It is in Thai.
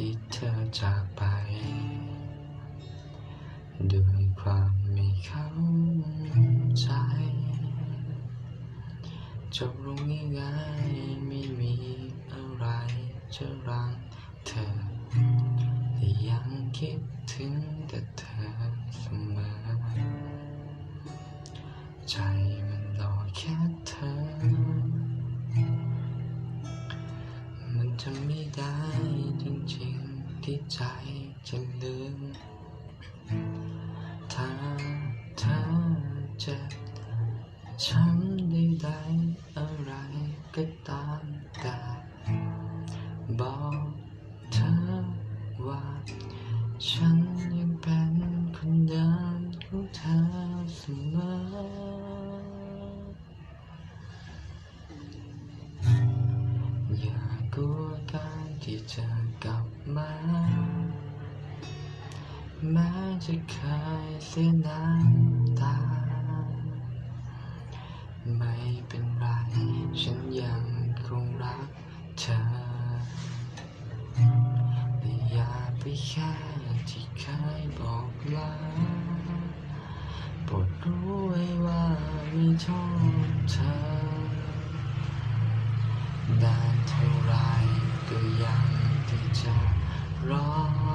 ที่เธอจากไป ด้วยความไม่เข้าใจ จบลงง่ายๆไม่มีอะไรจะรังเธอแต่ยังคิดถึงแต่เธอเสมอใจ จะไม่ได้จริงๆที่ใจจะลืมถ้าเธอเจ็บช้ำใดๆอะไรก็ตามแต่บอกเธอว่าฉัน ตัวการที่จะกลับมา แม้จะเคยเสียน้ำตา ไม่เป็นไร ฉันยังคงรักเธอแต่อย่าไปแค่ที่เคยบอกลาโปรดรู้ไว้ว่าม่โทษเธอนานเท่าไร ก็ยังที่จะรอ